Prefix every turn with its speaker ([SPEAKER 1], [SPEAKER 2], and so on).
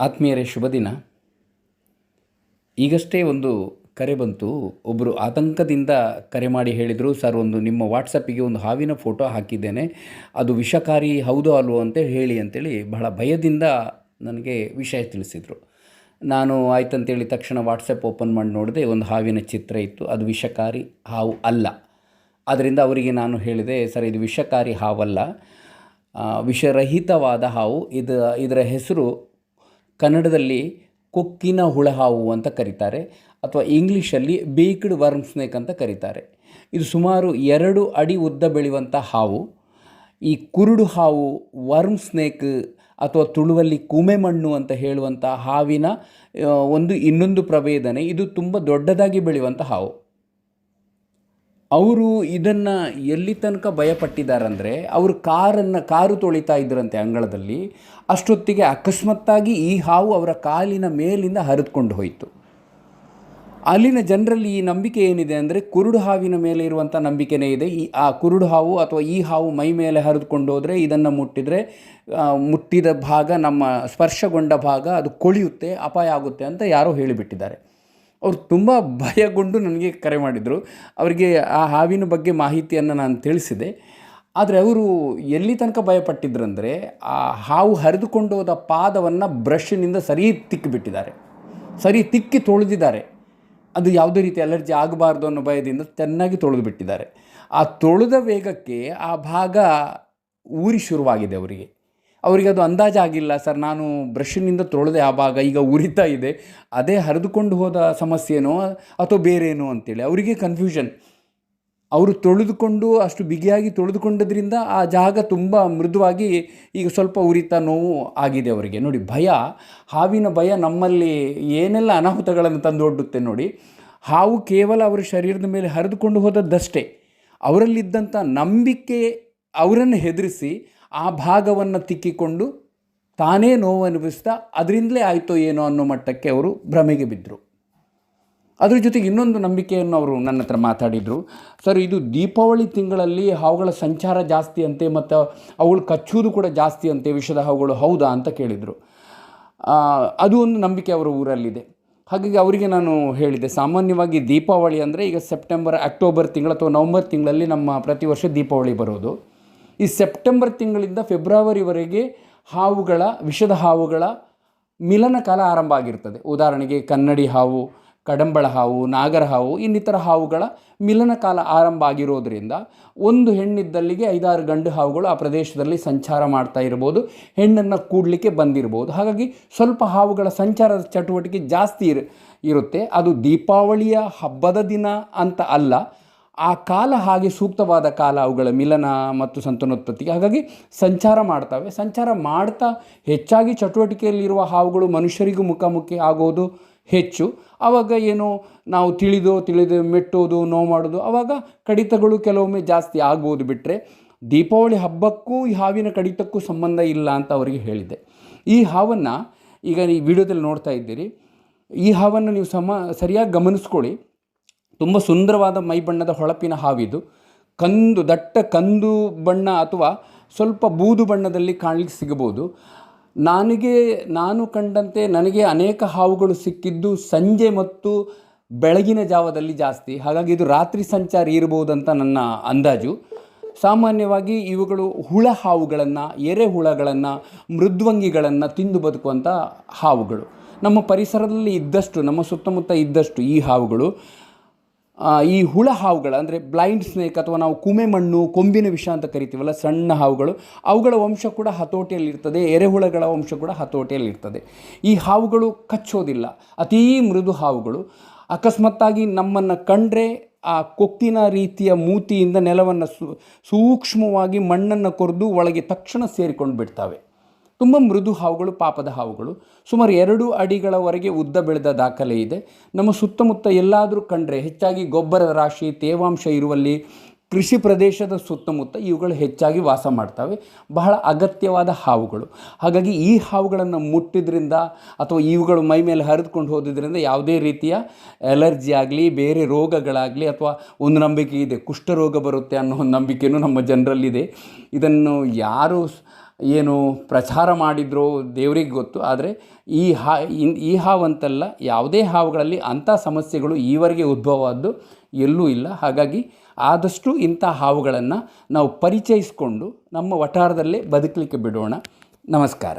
[SPEAKER 1] ಆತ್ಮೀಯರೇ, ಶುಭ ದಿನ. ಈಗಷ್ಟೇ ಒಂದು ಕರೆ ಬಂತು. ಒಬ್ಬರು ಆತಂಕದಿಂದ ಕರೆ ಮಾಡಿ ಹೇಳಿದರು, ಸರ್, ಒಂದು ನಿಮ್ಮ ವಾಟ್ಸಪ್ಪಿಗೆ ಒಂದು ಹಾವಿನ ಫೋಟೋ ಹಾಕಿದ್ದೇನೆ. ಅದು ವಿಷಕಾರಿ ಹೌದೋ ಅಲ್ವೋ ಅಂತ ಹೇಳಿ, ಅಂತೇಳಿ ಬಹಳ ಭಯದಿಂದ ನನಗೆ ವಿಷಯ ತಿಳಿಸಿದರು. ನಾನು ಆಯ್ತಂತೇಳಿ ತಕ್ಷಣ ವಾಟ್ಸಪ್ ಓಪನ್ ಮಾಡಿ ನೋಡಿದೆ, ಒಂದು ಹಾವಿನ ಚಿತ್ರ ಇತ್ತು. ಅದು ವಿಷಕಾರಿ ಹಾವು ಅಲ್ಲ. ಆದ್ದರಿಂದ ಅವರಿಗೆ ನಾನು ಹೇಳಿದೆ, ಸರ್, ಇದು ವಿಷಕಾರಿ ಹಾವಲ್ಲ. ವಿಷರಹಿತವಾದ ಹಾವು. ಇದು, ಇದರ ಹೆಸರು ಕನ್ನಡದಲ್ಲಿ ಕೊಕ್ಕಿನ ಹುಳ ಹಾವು ಅಂತ ಕರೀತಾರೆ, ಅಥವಾ ಇಂಗ್ಲೀಷಲ್ಲಿ ಬೇಕ್ಡ್ ವರ್ಮ್ ಸ್ನೇಕ್ ಅಂತ ಕರೀತಾರೆ. ಇದು ಸುಮಾರು ಎರಡು ಅಡಿ ಉದ್ದ ಬೆಳೆಯುವಂಥ ಹಾವು. ಈ ಕುರುಡು ಹಾವು ವರ್ಮ್ ಸ್ನೇಕ್ ಅಥವಾ ತುಳುವಲ್ಲಿ ಕುಮೆ ಮಣ್ಣು ಅಂತ ಹೇಳುವಂಥ ಹಾವಿನ ಒಂದು ಇನ್ನೊಂದು ಪ್ರಭೇದನೆ. ಇದು ತುಂಬ ದೊಡ್ಡದಾಗಿ ಬೆಳೆಯುವಂಥ ಹಾವು. ಅವರು ಇದನ್ನು ಎಲ್ಲಿ ತನಕ ಭಯಪಟ್ಟಿದ್ದಾರಂದರೆ ಅವರು ಕಾರನ್ನು ಕಾರು ತೊಳಿತಾ ಇದ್ದರಂತೆ ಅಂಗಳದಲ್ಲಿ, ಅಷ್ಟೊತ್ತಿಗೆ ಅಕಸ್ಮಾತ್ತಾಗಿ ಈ ಹಾವು ಅವರ ಕಾಲಿನ ಮೇಲಿಂದ ಹರಿದುಕೊಂಡು ಹೋಯಿತು. ಅಲ್ಲಿನ ಜನರಲ್ಲಿ ಈ ನಂಬಿಕೆ ಏನಿದೆ ಅಂದರೆ ಕುರುಡು ಹಾವಿನ ಮೇಲೆ ಇರುವಂಥ ನಂಬಿಕೆನೇ ಇದೆ. ಈ, ಆ ಕುರುಡು ಹಾವು ಅಥವಾ ಈ ಹಾವು ಮೈ ಮೇಲೆ ಹರಿದುಕೊಂಡು ಹೋದರೆ ಇದನ್ನು ಮುಟ್ಟಿದರೆ ಮುಟ್ಟಿದ ಭಾಗ ನಮ್ಮ ಸ್ಪರ್ಶಗೊಂಡ ಭಾಗ ಅದು ಕೊಳೆಯುತ್ತೆ, ಅಪಾಯ ಆಗುತ್ತೆ ಅಂತ ಯಾರೋ ಹೇಳಿಬಿಟ್ಟಿದ್ದಾರೆ. ಅವರು ತುಂಬ ಭಯಗೊಂಡು ನನಗೆ ಕರೆ ಮಾಡಿದರು. ಅವರಿಗೆ ಆ ಹಾವಿನ ಬಗ್ಗೆ ಮಾಹಿತಿಯನ್ನು ನಾನು ತಿಳಿಸಿದೆ. ಆದರೆ ಅವರು ಎಲ್ಲಿ ತನಕ ಭಯಪಟ್ಟಿದ್ರಂದರೆ ಆ ಹಾವು ಹರಿದುಕೊಂಡು ಹೋದ ಪಾದವನ್ನು ಬ್ರಷ್ನಿಂದ ಸರಿ ತಿಕ್ಕಿಬಿಟ್ಟಿದ್ದಾರೆ. ಸರಿ ತಿಕ್ಕಿ ತೊಳೆದಿದ್ದಾರೆ. ಅದು ಯಾವುದೇ ರೀತಿ ಅಲರ್ಜಿ ಆಗಬಾರ್ದು ಅನ್ನೋ ಭಯದಿಂದ ಚೆನ್ನಾಗಿ ತೊಳೆದು ಬಿಟ್ಟಿದ್ದಾರೆ ಆ ತೊಳೆದ ವೇಗಕ್ಕೆ ಆ ಭಾಗ ಊರಿ ಶುರುವಾಗಿದೆ ಅವರಿಗೆ. ಅವರಿಗೆ ಅದು ಅಂದಾಜಾಗಿಲ್ಲ ಸರ್, ನಾನು ಬ್ರಷ್ನಿಂದ ತೊಳೆದೆ, ಆ ಭಾಗ ಈಗ ಉರಿತಾ ಇದೆ, ಅದೇ ಹರಿದುಕೊಂಡು ಹೋದ ಸಮಸ್ಯೆನೋ ಅಥವಾ ಬೇರೇನೋ ಅಂತೇಳಿ. ಅವರಿಗೆ ಕನ್ಫ್ಯೂಷನ್ ಅವರು ತೊಳೆದುಕೊಂಡು, ಅಷ್ಟು ಬಿಗಿಯಾಗಿ ತೊಳೆದುಕೊಂಡದ್ರಿಂದ ಆ ಜಾಗ ತುಂಬ ಮೃದುವಾಗಿ ಈಗ ಸ್ವಲ್ಪ ಉರಿತ ನೋವು ಆಗಿದೆ ಅವರಿಗೆ. ನೋಡಿ, ಭಯ, ಹಾವಿನ ಭಯ ನಮ್ಮಲ್ಲಿ ಏನೆಲ್ಲ ಅನಾಹುತಗಳನ್ನು ತಂದೊಡ್ಡುತ್ತೆ ನೋಡಿ, ಹಾವು ಕೇವಲ ಅವರ ಶರೀರದ ಮೇಲೆ ಹರಿದುಕೊಂಡು ಹೋದದ್ದಷ್ಟೇ. ಅವರಲ್ಲಿದ್ದಂಥ ನಂಬಿಕೆ ಅವರನ್ನು ಹೆದರಿಸಿ ಆ ಭಾಗವನ್ನು ತಿಕ್ಕಿಕೊಂಡು ತಾನೇ ನೋವು ಅನುಭವಿಸ್ತಾ ಅದರಿಂದಲೇ ಆಯಿತೋ ಏನೋ ಅನ್ನೋ ಮಟ್ಟಕ್ಕೆ ಅವರು ಭ್ರಮೆಗೆ ಬಿದ್ದರು ಅದ್ರ ಜೊತೆಗೆ ಇನ್ನೊಂದು ನಂಬಿಕೆಯನ್ನು ಅವರು ನನ್ನ ಹತ್ರ ಮಾತಾಡಿದರು. ಸರ್, ಇದು ದೀಪಾವಳಿ ತಿಂಗಳಲ್ಲಿ ಹಾವುಗಳ ಸಂಚಾರ ಜಾಸ್ತಿ ಅಂತೆ ಮತ್ತು ಅವುಗಳು ಕಚ್ಚುವುದು ಕೂಡ ಜಾಸ್ತಿ ಅಂತೆ, ವಿಷದ ಹಾವುಗಳು ಹೌದಾ ಅಂತ ಕೇಳಿದರು. ಅದು ಒಂದು ನಂಬಿಕೆ ಅವರ ಊರಲ್ಲಿದೆ. ಹಾಗಾಗಿ ಅವರಿಗೆ ನಾನು ಹೇಳಿದೆ, ಸಾಮಾನ್ಯವಾಗಿ ದೀಪಾವಳಿ ಅಂದರೆ ಈಗ ಸೆಪ್ಟೆಂಬರ್, ಅಕ್ಟೋಬರ್ ತಿಂಗಳು ಅಥವಾ ನವಂಬರ್ ತಿಂಗಳಲ್ಲಿ ನಮ್ಮ ಪ್ರತಿ ವರ್ಷ ದೀಪಾವಳಿ ಬರೋದು. ಈ ಸೆಪ್ಟೆಂಬರ್ ತಿಂಗಳಿಂದ ಫೆಬ್ರವರಿವರೆಗೆ ಹಾವುಗಳ, ವಿಷದ ಹಾವುಗಳ ಮಿಲನ ಕಾಲ ಆರಂಭ ಆಗಿರ್ತದೆ. ಉದಾಹರಣೆಗೆ ಕನ್ನಡಿ ಹಾವು ಕಡಂಬಳ ಹಾವು, ನಾಗರ ಹಾವು, ಇನ್ನಿತರ ಹಾವುಗಳ ಮಿಲನ ಕಾಲ ಆರಂಭ ಆಗಿರೋದ್ರಿಂದ ಒಂದು ಹೆಣ್ಣಿದ್ದಲ್ಲಿಗೆ ಐದಾರು ಗಂಡು ಹಾವುಗಳು ಆ ಪ್ರದೇಶದಲ್ಲಿ ಸಂಚಾರ ಮಾಡ್ತಾ ಇರ್ಬೋದು. ಹೆಣ್ಣನ್ನು ಕೂಡಲಿಕ್ಕೆ ಬಂದಿರ್ಬೋದು. ಹಾಗಾಗಿ ಸ್ವಲ್ಪ ಹಾವುಗಳ ಸಂಚಾರದ ಚಟುವಟಿಕೆ ಜಾಸ್ತಿ ಇರು, ಇರುತ್ತೆ. ಅದು ದೀಪಾವಳಿಯ ಹಬ್ಬದ ದಿನ ಅಂತ ಅಲ್ಲ ಆ ಕಾಲ ಹಾಗೆ ಸೂಕ್ತವಾದ ಕಾಲ ಅವುಗಳ ಮಿಲನ ಮತ್ತು ಸಂತಾನೋತ್ಪತ್ತಿಗೆ ಹಾಗಾಗಿ ಸಂಚಾರ ಮಾಡ್ತವೆ. ಸಂಚಾರ ಮಾಡ್ತಾ ಹೆಚ್ಚಾಗಿ ಚಟುವಟಿಕೆಯಲ್ಲಿರುವ ಹಾವುಗಳು ಮನುಷ್ಯರಿಗೂ ಮುಖಾಮುಖಿ ಆಗೋದು ಹೆಚ್ಚು. ಆವಾಗ ಏನು ನಾವು ತಿಳಿದೋ, ತಿಳಿದು ಮೆಟ್ಟೋದು, ನೋವು ಮಾಡೋದು ಆವಾಗ ಕಡಿತಗಳು ಕೆಲವೊಮ್ಮೆ ಜಾಸ್ತಿ ಆಗ್ಬೋದು ಬಿಟ್ಟರೆ ದೀಪಾವಳಿ ಹಬ್ಬಕ್ಕೂ ಈ ಹಾವಿನ ಕಡಿತಕ್ಕೂ ಸಂಬಂಧ ಇಲ್ಲ ಅಂತ ಅವರಿಗೆ ಹೇಳಿದೆ. ಈ ಹಾವನ್ನು ಈಗ ಈ ವಿಡಿಯೋದಲ್ಲಿ ನೋಡ್ತಾ ಇದ್ದೀರಿ. ಈ ಹಾವನ್ನು ನೀವು ಸಮ, ಸರಿಯಾಗಿ ಗಮನಿಸ್ಕೊಳ್ಳಿ. ತುಂಬ ಸುಂದರವಾದ ಮೈ ಬಣ್ಣದ ಹೊಳಪಿನ ಹಾವಿದು. ಕಂದು, ದಟ್ಟ ಕಂದು ಬಣ್ಣ ಅಥವಾ ಸ್ವಲ್ಪ ಬೂದು ಬಣ್ಣದಲ್ಲಿ ಕಾಣಲಿಕ್ಕೆ ಸಿಗಬಹುದು. ನನಗೆ, ನಾನು ಕಂಡಂತೆ ನನಗೆ ಅನೇಕ ಹಾವುಗಳು ಸಿಕ್ಕಿದ್ದು ಸಂಜೆ ಮತ್ತು ಬೆಳಗಿನ ಜಾವದಲ್ಲಿ ಜಾಸ್ತಿ. ಹಾಗಾಗಿ ಇದು ರಾತ್ರಿ ಸಂಚಾರಿ ಅಂತ ನನ್ನ ಅಂದಾಜು. ಸಾಮಾನ್ಯವಾಗಿ ಇವುಗಳು ಹುಳ ಹಾವುಗಳನ್ನು ಎರೆಹುಳಗಳನ್ನು ಮೃದ್ವಂಗಿಗಳನ್ನು ತಿಂದು ಬದುಕುವಂಥ ಹಾವುಗಳು. ನಮ್ಮ ಪರಿಸರದಲ್ಲಿ ಇದ್ದಷ್ಟು, ನಮ್ಮ ಸುತ್ತಮುತ್ತ ಇದ್ದಷ್ಟು ಈ ಹಾವುಗಳು ಈ ಹುಳ ಹಾವುಗಳ, ಅಂದರೆ ಬ್ಲೈಂಡ್ ಸ್ನೇಕ್ ಅಥವಾ ನಾವು ಕುಮೆ ಮಣ್ಣು, ಕೊಂಬಿನ ವಿಷ ಅಂತ ಕರಿತೀವಲ್ಲ, ಸಣ್ಣ ಹಾವುಗಳು, ಅವುಗಳ ವಂಶ ಕೂಡ ಹತೋಟಿಯಲ್ಲಿರ್ತದೆ, ಎರೆಹುಳಗಳ ವಂಶ ಕೂಡ ಹತೋಟಿಯಲ್ಲಿರ್ತದೆ. ಈ ಹಾವುಗಳು ಕಚ್ಚೋದಿಲ್ಲ, ಅತೀ ಮೃದು ಹಾವುಗಳು. ಅಕಸ್ಮಾತ್ತಾಗಿ ನಮ್ಮನ್ನು ಕಂಡ್ರೆ ಆ ಕೊಕ್ಕಿನ ರೀತಿಯ ಮೂತಿಯಿಂದ ನೆಲವನ್ನು ಸೂಕ್ಷ್ಮವಾಗಿ ಮಣ್ಣನ್ನು ಕೊರೆದು ಒಳಗೆ ತಕ್ಷಣ ಸೇರಿಕೊಂಡು ಬಿಡ್ತವೆ ತುಂಬ ಮೃದು ಹಾವುಗಳು, ಪಾಪದ ಹಾವುಗಳು. ಸುಮಾರು ಎರಡು ಅಡಿಗಳವರೆಗೆ ಉದ್ದ ಬೆಳೆದ ದಾಖಲೆ ಇದೆ. ನಮ್ಮ ಸುತ್ತಮುತ್ತ ಎಲ್ಲಾದರೂ ಕಂಡ್ರೆ ಹೆಚ್ಚಾಗಿ ಗೊಬ್ಬರದ ರಾಶಿ, ತೇವಾಂಶ ಇರುವಲ್ಲಿ ಕೃಷಿ ಪ್ರದೇಶದ ಸುತ್ತಮುತ್ತ ಇವುಗಳು ಹೆಚ್ಚಾಗಿ ವಾಸ ಮಾಡ್ತವೆ. ಬಹಳ ಅಗತ್ಯವಾದ ಹಾವುಗಳು. ಹಾಗಾಗಿ ಈ ಹಾವುಗಳನ್ನು ಮುಟ್ಟಿದ್ರಿಂದ ಅಥವಾ ಇವುಗಳು ಮೈ ಮೇಲೆ ಹರಿದುಕೊಂಡು ಹೋದ್ರಿಂದ ಯಾವುದೇ ರೀತಿಯ ಎಲರ್ಜಿ ಆಗಲಿ, ಬೇರೆ ರೋಗಗಳಾಗಲಿ ಅಥವಾ ಒಂದು ನಂಬಿಕೆ ಇದೆ, ಕುಷ್ಠರೋಗ ಬರುತ್ತೆ ಅನ್ನೋ ಒಂದು ನಂಬಿಕೆಯೂ ನಮ್ಮ ಜನರಲ್ಲಿದೆ. ಇದನ್ನು ಯಾರು ಏನು ಪ್ರಚಾರ ಮಾಡಿದ್ರು ದೇವರಿಗೆ ಗೊತ್ತು, ಆದರೆ ಈ ಹಾ, ಇನ್- ಈ ಹಾವಂತಲ್ಲ ಯಾವುದೇ ಹಾವುಗಳಲ್ಲಿ ಅಂಥ ಸಮಸ್ಯೆಗಳು ಈವರೆಗೆ ಉದ್ಭವವಾದ್ದು ಎಲ್ಲೂ ಇಲ್ಲ. ಹಾಗಾಗಿ ಆದಷ್ಟು ಇಂಥ ಹಾವುಗಳನ್ನು ನಾವು ಪರಿಚಯಿಸಿಕೊಂಡು ನಮ್ಮ ವಠಾರದಲ್ಲೇ ಬದುಕಲಿಕ್ಕೆ ಬಿಡೋಣ. ನಮಸ್ಕಾರ.